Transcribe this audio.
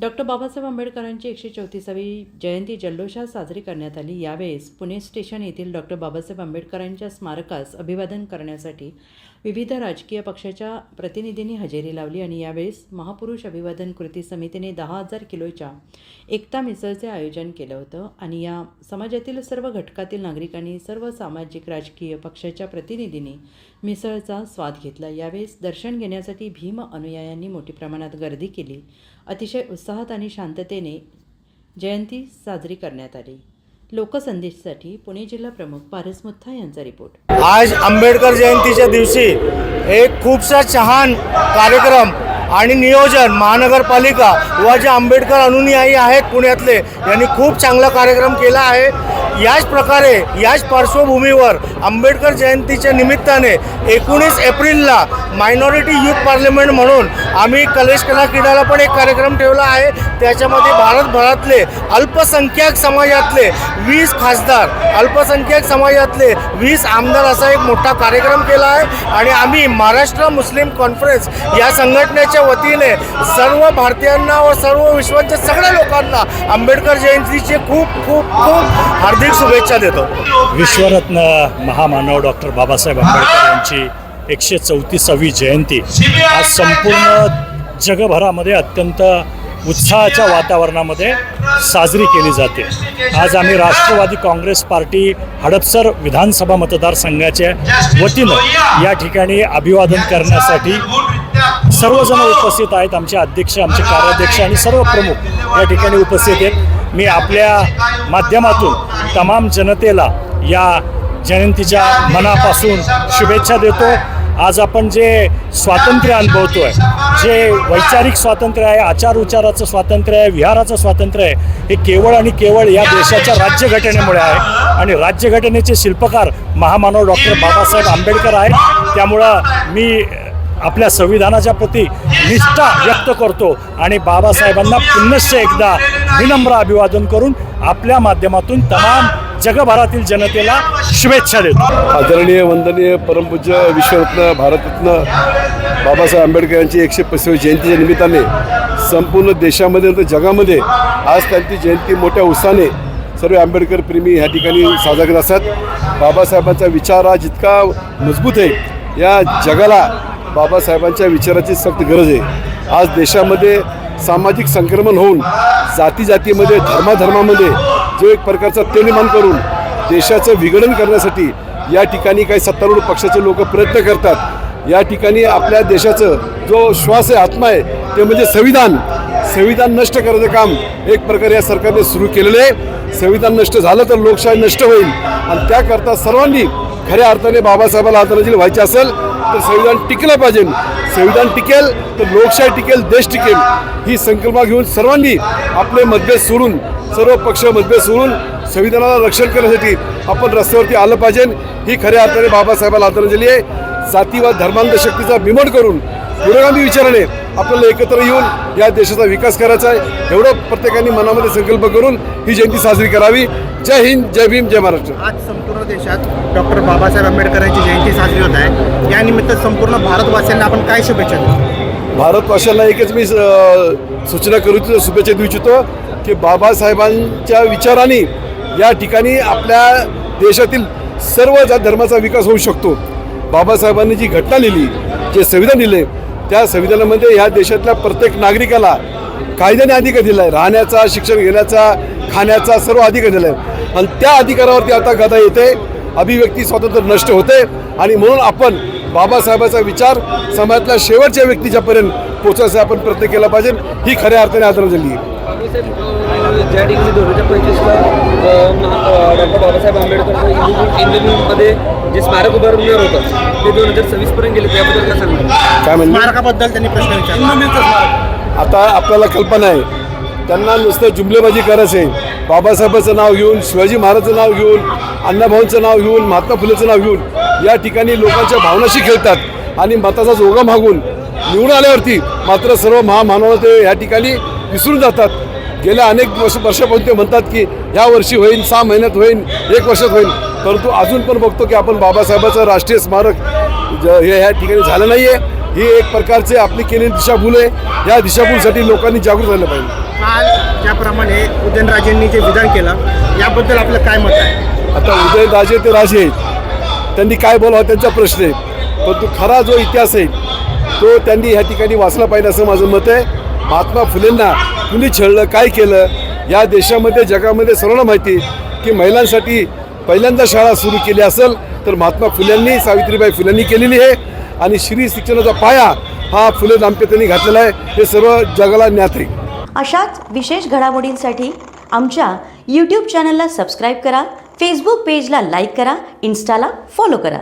Doctor Babasaheb आंबेडकरांची एकशे चौतीसावी जयंती जल्लोषात साजरी करण्यात आली. यावेळेस पुणे स्टेशन येथील डॉक्टर बाबासाहेब आंबेडकरांच्या स्मारकास अभिवादन करण्यासाठी विविध राजकीय पक्षाच्या प्रतिनिधींनी हजेरी लावली आणि यावेळेस महापुरुष अभिवादन कृती समितीने दहा हजार किलोच्या एकता मिसळचे आयोजन केलं होतं आणि या समाजातील सर्व घटकातील नागरिकांनी सर्व सामाजिक राजकीय पक्षाच्या प्रतिनिधींनी मिसळचा स्वाद घेतला. यावेळेस दर्शन घेण्यासाठी भीम अनुयायांनी मोठी प्रमाणात गर्दी केली. अतिशय उत्साहात आणि शांततेने जयंती साजरी करण्यात आली. लोकसंदेशसाठी पुणे जिल्हा प्रमुख पारस मुथा यांचा रिपोर्ट. आज आंबेडकर जयंतीच्या दिवशी एक खूपसा छान कार्यक्रम आणि नियोजन महानगरपालिका व जे आंबेडकर अनुयायी आहेत पुण्यातले यांनी खूप चांगला कार्यक्रम केला आहे. याच प्रकारे याच पार्श्वभूमीवर आंबेडकर जयंतीच्या निमित्ताने एकोणीस एप्रिलला मायनॉरिटी युथ पार्लमेंट म्हणून आम्ही कलेश कला क्रीडाला पण एक कार्यक्रम ठेवला आहे. त्याच्यामध्ये भारतभरातले अल्पसंख्याक समाजातले वीस खासदार अल्पसंख्याक समाजातले वीस आमदार असा एक मोठा कार्यक्रम केला आहे. आणि आम्ही महाराष्ट्र मुस्लिम कॉन्फरन्स या संघटनेच्या वतीने सर्व भारतीयांना व सर्व विश्वाच्या सगळ्या लोकांना आंबेडकर जयंतीचे खूप खूप खूप हार्दिक शुभेच्छा देतो. विश्वरत्न महामानव डॉक्टर बाबासाहेब आंबेडकर यांची एकशे चौतीसावी जयंती आज संपूर्ण जगभरामध्ये अत्यंत उत्साहाच्या वातावरणामध्ये साजरी केली जाते. आज आम्ही राष्ट्रवादी काँग्रेस पार्टी हडपसर विधानसभा मतदारसंघाच्या वतीनं या ठिकाणी अभिवादन करण्यासाठी सर्वजण उपस्थित आहेत आमचे अध्यक्ष आमचे कार्याध्यक्ष आणि सर्व प्रमुख या ठिकाणी उपस्थित आहेत. मी आपल्या माध्यमातून तमाम जनतेला या जयंतीच्या मनापासून शुभेच्छा देतो. आज आपण जे स्वातंत्र्य अनुभवतो आहे जे वैचारिक स्वातंत्र्य आहे आचार उचाराचं स्वातंत्र्य आहे विहाराचं स्वातंत्र्य आहे हे केवळ आणि केवळ या देशाच्या राज्यघटनेमुळे आहे. आणि राज्यघटनेचे शिल्पकार महामानव डॉक्टर बाबासाहेब आंबेडकर आहेत. त्यामुळं मी आपल्या संविधानाच्या प्रती निष्ठा व्यक्त करतो आणि बाबासाहेबांना पुनश्च एकदा विनम्र अभिवादन करून आपल्या माध्यमातून तमाम जगभरातील जनतेला शुभेच्छा देतो. आदरणीय वंदनीय परमपूज्य विश्वरत्न भारतरत्न बाबासाहेब आंबेडकर यांची एकशे पस्तीस जयंतीच्या निमित्ताने संपूर्ण देशामध्ये तर जगामध्ये आज त्यांची जयंती मोठ्या उत्साहाने सर्व आंबेडकर प्रेमी ह्या ठिकाणी साजरा करत असतात. बाबासाहेबांचा विचार हा जितका मजबूत आहे. या जगाला बाबासाहेबांच्या विचाराची सक्त गरज आहे. आज देशामध्ये सामाजिक संक्रमण होऊन जाती जातीमध्ये धर्माधर्मामध्ये जो एक प्रकारचा ते निर्माण करून देशाचं विघडन करण्यासाठी या ठिकाणी काही सत्तारूढ पक्षाचे लोक प्रयत्न करतात. या ठिकाणी आपल्या देशाचं जो श्वास आहे आत्मा आहे ते म्हणजे संविधान. संविधान नष्ट करायचं काम एक प्रकारे या सरकारने सुरू केलेलं आहे. संविधान नष्ट झालं तर लोकशाही नष्ट होईल. आणि त्याकरता सर्वांनी खऱ्या अर्थाने बाबासाहेबाला आदरांजली व्हायची असेल तर संविधान टिकलं पाहिजे. संविधान टिकेल तर लोकशाही टिकेल देश टिकेल. ही संकल्पना घेऊन सर्वांनी आपले मतभेद सोडून सर्व पक्ष मतभेद सोडून संविधानाला रक्षण करण्यासाठी आपण रस्त्यावरती आलं पाहिजे. ही खऱ्या अर्थाने बाबासाहेबाला आदरांजली आहे. जातीवाद धर्मांध शक्तीचा बिमोड करून पुरोगामी विचाराने आपल्याला एकत्र येऊन या देशाचा विकास करायचा आहे. एवढं प्रत्येकाने मनामध्ये संकल्प करून ही जयंती साजरी करावी. जय हिंद जय भीम जय महाराष्ट्र. आज संपूर्ण देशात डॉक्टर बाबासाहेब आंबेडकरांची जयंती साजरी होत आहे. या निमित्त संपूर्ण भारतवासियांना आपण काय शुभेच्छा देतो भारतवासियांना एकच मी सूचना करू इच्छितो शुभेच्छा देऊ इच्छितो की बाबासाहेबांच्या विचाराने या ठिकाणी आपल्या देशातील सर्व जात धर्माचा विकास होऊ शकतो. बाबासाहेबांनी जी घटना लिहिली जे संविधान लिहिले त्या संविधानामध्ये ह्या देशातल्या प्रत्येक नागरिकाला कायद्याने अधिकार दिला आहे राहण्याचा शिक्षण घेण्याचा खाण्याचा सर्व अधिकार दिला आहे आणि त्या अधिकारावरती आता गदा येते. अभिव्यक्ती स्वातंत्र्य नष्ट होते. आणि म्हणून आपण बाबासाहेबाचा विचार समाजातल्या शेवटच्या व्यक्तीच्यापर्यंत पोहोचण्याचा आपण प्रयत्न केला पाहिजे. ही खऱ्या अर्थाने आदरांजली आहे. ज्या ठिकाणी पंचवीसला डॉक्टर बाबासाहेब आंबेडकर इंदूरमध्ये जे स्मारक उभारणार होतं ते दोन हजार सव्वीसपर्यंत गेले त्याबद्दल काय सांगणार? काय म्हणजे स्मारकाबद्दल त्यांनी प्रश्न विचारला. आता आपल्याला कल्पना आहे. त्यांना नुसतं जुमलेबाजी करायचं आहे. बाबासाहेबाचं नाव घेऊन शिवाजी महाराजचं नाव घेऊन अण्णाभाऊंचं नाव घेऊन महात्मा फुलेचं नाव घेऊन या ठिकाणी लोकांच्या भावनाशी खेळतात आणि मताचा जोगा मागून निवडून आल्यावरती मात्र सर्व महामानव ते या ठिकाणी विसरून जातात. गेल्या अनेक वर्ष वर्षापासून ते म्हणतात की ह्या वर्षी होईल सहा महिन्यात होईल एक वर्षात होईल. परंतु अजून पण बघतो की आपण बाबासाहेबाचं राष्ट्रीय स्मारक ज- हे ह्या ठिकाणी झालं नाही आहे ही एक प्रकारचे आपली केलेली दिशाभूल आहे. या दिशाभूलसाठी लोकांनी जागृत झालं पाहिजे. काल ज्याप्रमाणे उदयनराजेंनी जे विधान केलं याबद्दल आपलं काय मत आहे? आता उदयनराजे ते राजे आहेत. त्यांनी काय बोलावं त्यांचा प्रश्न आहे. परंतु खरा जो इतिहास आहे तो त्यांनी ह्या ठिकाणी वाचला पाहिजे असं माझं मत आहे. महात्मा फुलेंना कुणी छळलं काय केलं या देशामध्ये जगामध्ये सर्वांना माहिती आहे की महिलांसाठी पहिल्यांदा शाळा सुरू केली असेल तर महात्मा फुल्यांनी सावित्रीबाई फुल्यांनी केलेली आहे. आणि श्री शिक्षणाचा पाया हा फुले दाम्पत्यांनी घातलेला आहे. हे सर्व जगाला ज्ञात आहे. अशाच विशेष घडामोडींसाठी आमच्या यूट्यूब चॅनलला सबस्क्राईब करा फेसबुक पेजला लाईक करा इन्स्टाला फॉलो करा.